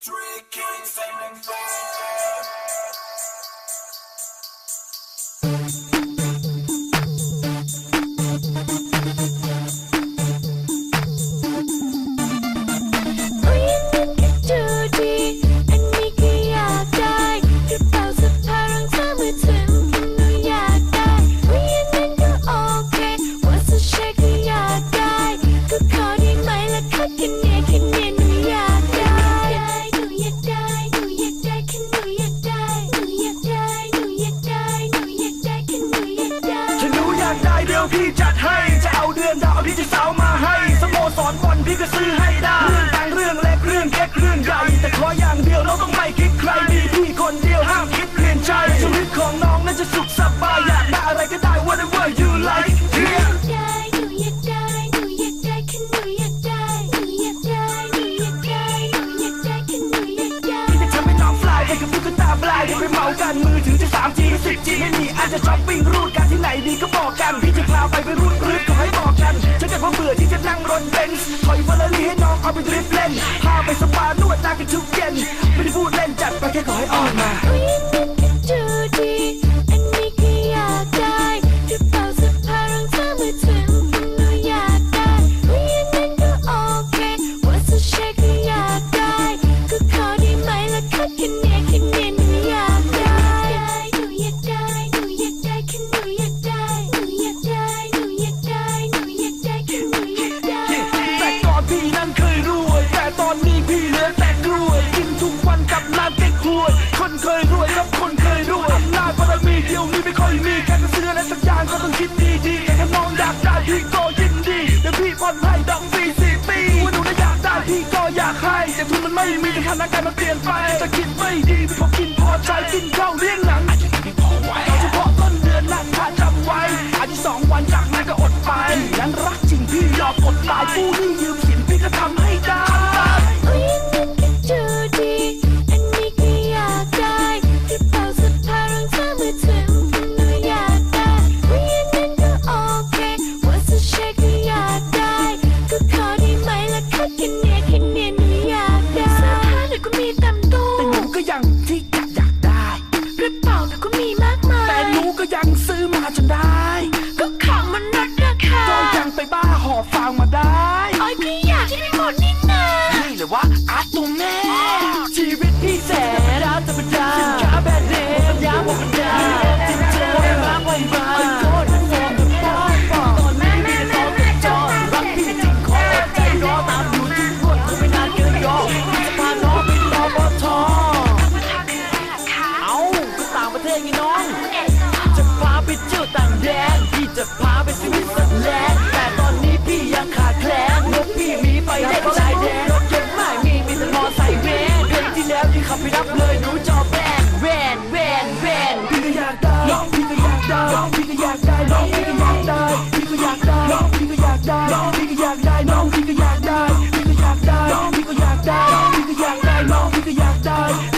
Three kings, saving นี้ก็ซื้อให้ได้ เรื่องต่างเรื่องเล็กเรื่องเล็กเรื่องใหญ่ แต่ขออย่างเดียวเราต้องไม่คิดใครมีพี่คนเดียวห้ามคิดเปลี่ยนใจชีวิตของน้องนั้นจะสุขสบายอยากได้อะไรก็ได้ whatever you like yeah. ไปกับตุ๊กตาปลายอย่าไปเหมากันมือถือ 3G 10G ไม่มีอาจจะช้อปปิ้งรูดกันที่ไหนดีก็บอกกัน พี่จะพาไปไปรูดรือก็ให้บอกกัน ฉันจะพอเบื่อที่จะนั่งรถเบนซ์ถอยฟอลลี่ให้น้องเอาไปดริฟเล่น พาไปสปานวดหน้ากันทุกเย็น ไม่ได้พูดเล่นจัดไปแค่ขอให้ออนมา ไม่มีสถานการณ์มันเปลี่ยนไปจะคิดไม่ดีพอกินพอใจกินข้าวเลี้ยงหลังอาจจะไม่พอไหวโดยเฉพาะต้นเดือนนั้นถ้าจำไว้อาจจะสองวันจากนั้นก็อดไปนั้นรักจริงพี่ยอมอดตายผู้นี่ยืม็อยากได้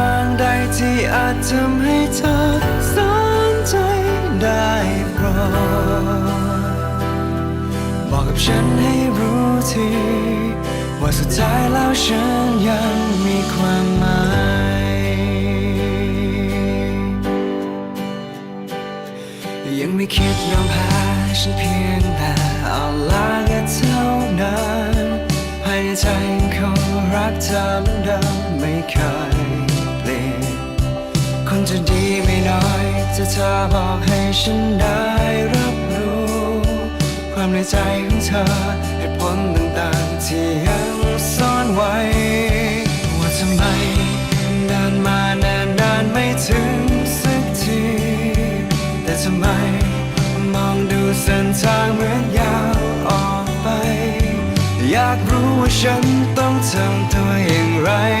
ใดที่ อาจทำให้เธอสนใจได้โปรดบอกกับฉันให้รู้ที ว่าสุดท้ายแล้วฉันยังมีความหมายยังไม่คิดยอมแพ้ฉันเพียงแต่เอาลาแค่เท่านั้นภายใจยังคงรักเธอเหมือนเดิมไม่เคยเปลี่ยน จะดีไม่น้อยจะเธอบอกให้ฉันได้รับรู้ ความในใจของเธอเหตุผลต่างๆที่ยังซ่อนไว้ ว่าทำไมเดินมานานนานไม่ถึงสักที แต่ทำไมมองดูเส้นทางเหมือนยาวออกไป อยากรู้ว่าฉันต้องทำตัวอย่างไร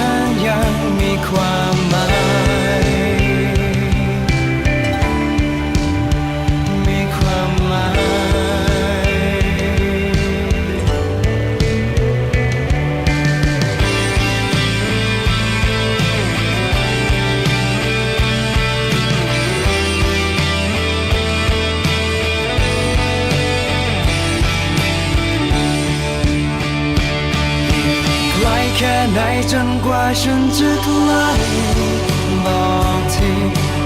ฉันจะใกล้บอกที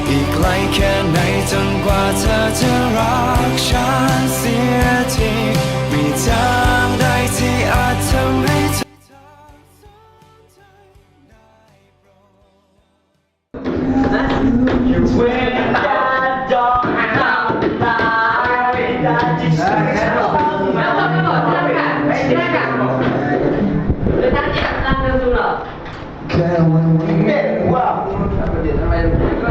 อีกไกลแค่ไหนจนกว่าเธอจะรักฉันเสียทีมีทางใดที่อาจทำให้เธอ Nanti, di di Can we? Yeah, wow.